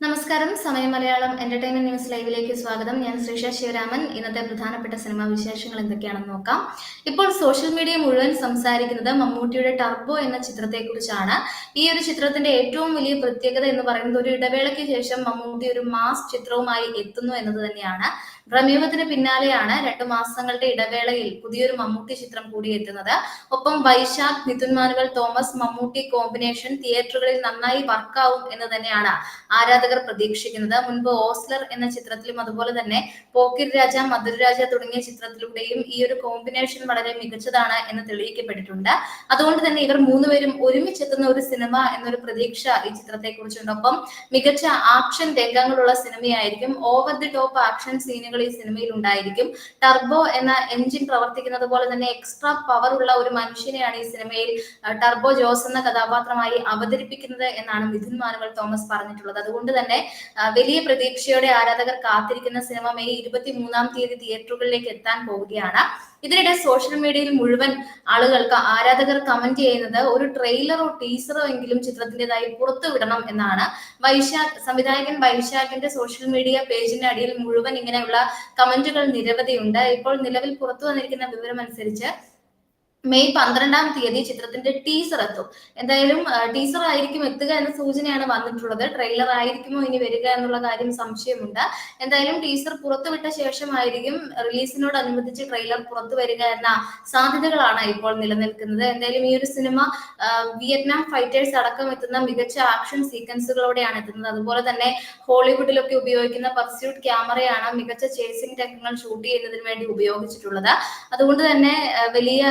നമസ്കാരം. സമയം Malayalam entertainment news ലൈവിലേക്ക് സ്വാഗതം. ഞാൻ ശ്രീഷ ശിവരാമൻ. ഇന്നത്തെ പ്രധാനപ്പെട്ട സിനിമാ വിശേഷങ്ങൾ എന്തൊക്കെയാണെന്ന് നോക്കാം. ഇപ്പോൾ സോഷ്യൽ മീഡിയ മുഴുവൻ സംസാരിക്കുന്നത് മമ്മൂട്ടിയുടെ ടർബോ എന്ന ചിത്രത്തെക്കുറിച്ചാണ്. ഈ ഒരു ചിത്രത്തിന്റെ ഏറ്റവും വലിയ പ്രത്യേകത എന്ന് പറയുന്നത് ഒരു ഇടവേളയ്ക്ക് ശേഷം മമ്മൂട്ടി ഒരു മാസ് ചിത്രവുമായി എത്തുന്നു എന്നത് തന്നെയാണ്. പ്രമേഹത്തിന് പിന്നാലെയാണ് രണ്ടു മാസങ്ങളുടെ ഇടവേളയിൽ പുതിയൊരു മമ്മൂട്ടി ചിത്രം കൂടി എത്തുന്നത്. ഒപ്പം വൈശാഖ് മിഥുൻ മാനുവൽ തോമസ് മമ്മൂട്ടി കോമ്പിനേഷൻ തിയേറ്ററുകളിൽ നന്നായി വർക്കാവും എന്ന് തന്നെയാണ് ആരാധകർ പ്രതീക്ഷിക്കുന്നത്. മുൻപ് ഓസ്ലർ എന്ന ചിത്രത്തിലും അതുപോലെ തന്നെ പോക്കിർ രാജ മധുരരാജ തുടങ്ങിയ ചിത്രത്തിലൂടെയും ഈ ഒരു കോമ്പിനേഷൻ വളരെ മികച്ചതാണ് എന്ന് തെളിയിക്കപ്പെട്ടിട്ടുണ്ട്. അതുകൊണ്ട് തന്നെ ഇവർ മൂന്നുപേരും ഒരുമിച്ചെത്തുന്ന ഒരു സിനിമ എന്നൊരു പ്രതീക്ഷ ഈ ചിത്രത്തെ കുറിച്ചുണ്ട് ഒപ്പം മികച്ച ആക്ഷൻ രംഗങ്ങളുള്ള സിനിമയായിരിക്കും. ഓവർ ദി ടോപ്പ് ആക്ഷൻ സീനുകൾ ഈ സിനിമയിൽ ഉണ്ടായിരിക്കും. ടർബോ എന്ന എഞ്ചിൻ പ്രവർത്തിക്കുന്നത് പോലെ തന്നെ എക്സ്ട്രാ പവർ ഉള്ള ഒരു മനുഷ്യനെയാണ് ഈ സിനിമയിൽ ടർബോ ജോസ് എന്ന കഥാപാത്രമായി അവതരിപ്പിക്കുന്നത് എന്നാണ് മിഥുൻ മാനുവൽ തോമസ് പറഞ്ഞിട്ടുള്ളത്. അതുകൊണ്ട് തന്നെ വലിയ പ്രതീക്ഷയോടെ ആരാധകർ കാത്തിരിക്കുന്ന സിനിമ മെയ് ഇരുപത്തി മൂന്നാം തീയതി തിയേറ്ററുകളിലേക്ക് എത്താൻ പോവുകയാണ്. ഇതിനിടെ സോഷ്യൽ മീഡിയയിൽ മുഴുവൻ ആളുകൾക്ക് ആരാധകർ കമന്റ് ചെയ്യുന്നത് ഒരു ട്രെയിലറോ ടീസറോ എങ്കിലും ചിത്രത്തിന്റെതായി പുറത്തു വിടണം എന്നാണ് വൈശാഖ് സംവിധായകൻ വൈശാഖിന്റെ സോഷ്യൽ മീഡിയ പേജിന്റെ അടിയിൽ മുഴുവൻ ഇങ്ങനെയുള്ള കമന്റുകൾ നിരവധിയുണ്ട്. ഇപ്പോൾ നിലവിൽ പുറത്തു വന്നിരിക്കുന്ന വിവരം അനുസരിച്ച് മെയ് പന്ത്രണ്ടാം തീയതി ചിത്രത്തിന്റെ ടീസർ എത്തും. എന്തായാലും ടീസർ ആയിരിക്കും എത്തുക എന്ന സൂചനയാണ് വന്നിട്ടുള്ളത്. ട്രെയിലർ ആയിരിക്കുമോ ഇനി വരിക എന്നുള്ള കാര്യം സംശയമുണ്ട്. എന്തായാലും ടീസർ പുറത്തുവിട്ട ശേഷമായിരിക്കും റിലീസിനോടനുബന്ധിച്ച് ട്രെയിലർ പുറത്തു വരിക എന്ന സാധ്യതകളാണ് ഇപ്പോൾ നിലനിൽക്കുന്നത്. എന്തായാലും ഈ ഒരു സിനിമ വിയറ്റ്നാം ഫൈറ്റേഴ്സ് അടക്കം എത്തുന്ന മികച്ച ആക്ഷൻ സീക്വൻസുകളോടെയാണ് എത്തുന്നത്. അതുപോലെ തന്നെ ഹോളിവുഡിലൊക്കെ ഉപയോഗിക്കുന്ന പർസ്യൂട്ട് ക്യാമറയാണ് മികച്ച ചേസിംഗ് രംഗങ്ങൾ ഷൂട്ട് ചെയ്യുന്നതിന് വേണ്ടി ഉപയോഗിച്ചിട്ടുള്ളത്. അതുകൊണ്ട് തന്നെ വലിയ വലിയ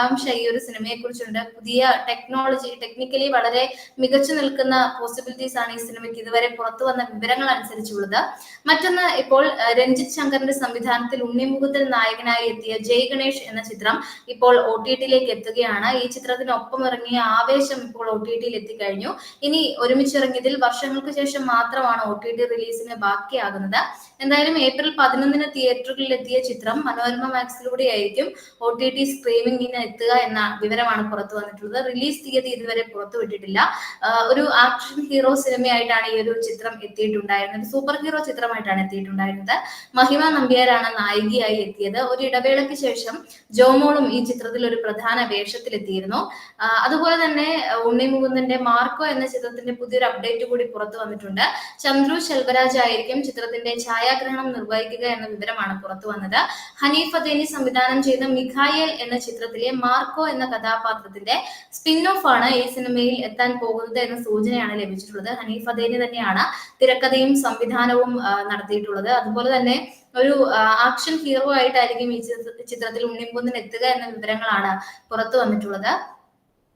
ആകാംക്ഷ ഈ ഒരു സിനിമയെ കുറിച്ചുണ്ട് പുതിയ ടെക്നോളജി ടെക്നിക്കലി വളരെ മികച്ചു നിൽക്കുന്ന പോസിബിലിറ്റീസ് ആണ് ഈ സിനിമയ്ക്ക് ഇതുവരെ പുറത്തു വന്ന വിവരങ്ങൾ അനുസരിച്ചുള്ളത്. മറ്റൊന്ന് ഇപ്പോൾ രഞ്ജിത് ശങ്കറിന്റെ സംവിധാനത്തിൽ ഉണ്ണിമുഖത്തിൽ നായകനായി എത്തിയ ജയ് ഗണേഷ് എന്ന ചിത്രം ഇപ്പോൾ ഒ ടി ടിയിലേക്ക് എത്തുകയാണ്. ഈ ചിത്രത്തിനൊപ്പം ഇറങ്ങിയ ആവേശം ഇപ്പോൾ ഒ ടി ടിയിൽ എത്തിക്കഴിഞ്ഞു. ഇനി ഒരുമിച്ചിറങ്ങിയതിൽ വർഷങ്ങൾക്ക് ശേഷം മാത്രമാണ് ഒ ടി ടി റിലീസിന് ബാക്കിയാകുന്നത്. എന്തായാലും ഏപ്രിൽ പതിനൊന്നിന് തിയേറ്ററുകളിൽ എത്തിയ ചിത്രം മനോരമ മാക്സിലൂടെ ആയിരിക്കും ഒ ടി ടി സ്ട്രീമിംഗിന് എത്തുക എന്ന വിവരമാണ് പുറത്തു വന്നിട്ടുള്ളത്. റിലീസ് തീയതി ഇതുവരെ പുറത്തുവിട്ടിട്ടില്ല ഒരു ആക്ഷൻ ഹീറോ സിനിമയായിട്ടാണ് ഈ ഒരു ചിത്രം എത്തിയിട്ടുണ്ടായിരുന്നത്. Super hero ചിത്രമായിട്ടാണ് എത്തിയിട്ടുണ്ടായിരുന്നത്. മഹിമ നമ്പ്യാരാണ് നായികയായി എത്തിയത്. ഒരു ഇടവേളയ്ക്ക് ശേഷം ജോമോളും ഈ ചിത്രത്തിൽ ഒരു പ്രധാന വേഷത്തിലെത്തിയിരുന്നു. അതുപോലെ തന്നെ ഉണ്ണി മുകുന്ദന്റെ മാർക്കോ എന്ന ചിത്രത്തിന്റെ പുതിയൊരു അപ്ഡേറ്റ് കൂടി പുറത്തു വന്നിട്ടുണ്ട്. ചന്ദ്രു ശെൽവരാജ് ആയിരിക്കും ചിത്രത്തിന്റെ ഛായാഗ്രഹണം നിർവഹിക്കുക എന്ന വിവരമാണ് പുറത്തു വന്നത്. ഹനീഫ് അദേനി സംവിധാനം ചെയ്ത മിഖായൽ എന്ന ചിത്രത്തിലെ മാർക്കോ എന്ന കഥാപാത്രത്തിന്റെ സ്പിൻ ഓഫ് ആണ് ഈ സിനിമയിൽ എത്താൻ പോകുന്നത് എന്ന സൂചനയാണ് ലഭിച്ചിട്ടുള്ളത്. ഹനീഫ് അദേനി തന്നെയാണ് തിരക്കഥയും സംവിധാനവും നടത്തിയിട്ടുള്ളത്. അതുപോലെ തന്നെ ഒരു ആക്ഷൻ ഹീറോ ആയിട്ടായിരിക്കും ഈ ചിത്ര- ചിത്രത്തിൽ ഉണ്ണിമ്പൊന്നിന് എത്തുക എന്ന വിവരങ്ങളാണ് പുറത്തു വന്നിട്ടുള്ളത്.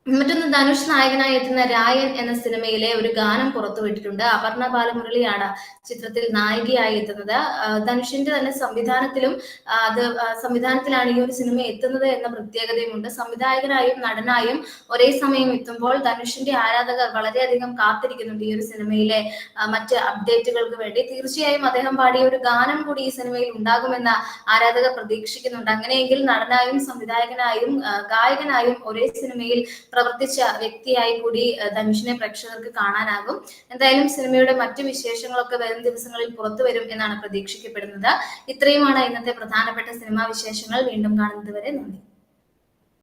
മറ്റൊന്ന് ധനുഷ് നായകനായി എത്തുന്ന രായൻ എന്ന സിനിമയിലെ ഒരു ഗാനം പുറത്തുവിട്ടിട്ടുണ്ട് അപർണ ബാലമുരളിയാണ് ചിത്രത്തിൽ നായികയായി എത്തുന്നത്. ധനുഷിന്റെ തന്നെ സംവിധാനത്തിലും അത് സംവിധാനത്തിലാണ് ഈ ഒരു സിനിമ എത്തുന്നത് എന്ന പ്രത്യേകതയുമുണ്ട്. സംവിധായകനായും നടനായും ഒരേ സമയം എത്തുമ്പോൾ ധനുഷിന്റെ ആരാധകർ വളരെയധികം കാത്തിരിക്കുന്നുണ്ട് ഈ ഒരു സിനിമയിലെ മറ്റ് അപ്ഡേറ്റുകൾക്ക് വേണ്ടി. തീർച്ചയായും അദ്ദേഹം പാടിയ ഒരു ഗാനം കൂടി ഈ സിനിമയിൽ ഉണ്ടാകുമെന്ന് ആരാധകർ പ്രതീക്ഷിക്കുന്നുണ്ട്. അങ്ങനെയെങ്കിൽ നടനായും സംവിധായകനായും ഗായകനായും ഒരേ സിനിമയിൽ പ്രവർത്തിച്ച വ്യക്തിയായി കൂടി ധനുഷിനെ പ്രേക്ഷകർക്ക് കാണാനാകും. എന്തായാലും സിനിമയുടെ മറ്റു വിശേഷങ്ങളൊക്കെ വരും ദിവസങ്ങളിൽ പുറത്തു വരും എന്നാണ് പ്രതീക്ഷിക്കപ്പെടുന്നത്. ഇത്രയുമാണ് ഇന്നത്തെ പ്രധാനപ്പെട്ട സിനിമാ വിശേഷങ്ങൾ. വീണ്ടും കാണുന്നത് വരെ നന്ദി.